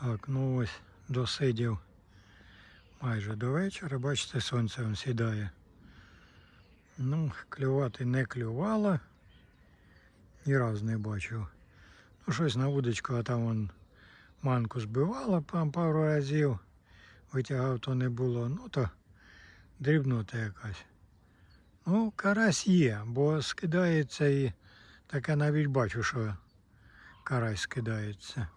Так, ну ось досидів майже до вечора. Бачите, сонце вон сідає. Ну, клювати не клювало. Ні разу не бачив. Ну, щось на вудочку, а там вон манку збивало пару разів. Витягав то не було. Ну то дрібнота якась. Ну, карась є, бо скидається і таке навіть бачу, що карась скидається.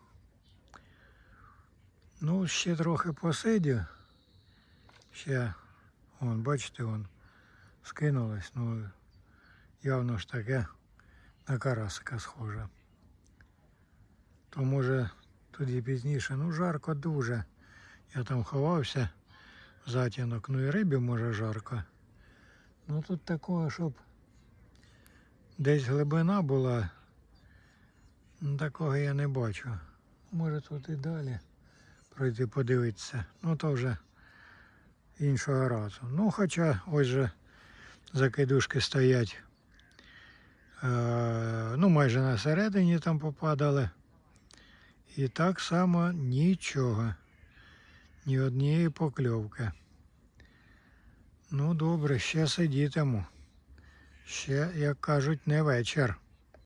Ну, ще трохи посидів. Ще, вон, бачите, вон, скинулось. Ну, явно ж таке на карасика схоже. То може тоді пізніше, ну жарко дуже. Я там ховався в затінок, ну і рибі може жарко. Ну тут такого, щоб десь глибина була, ну, такого я не бачу. Може тут і далі пройти подивитися. Ну то вже іншого разу. Ну хоча ось же закидушки стоять. Е, ну майже на середині там попадали. І так само нічого. Ні однієї покльовки. Ну добре, ще сидітиму. Ще, як кажуть, не вечір.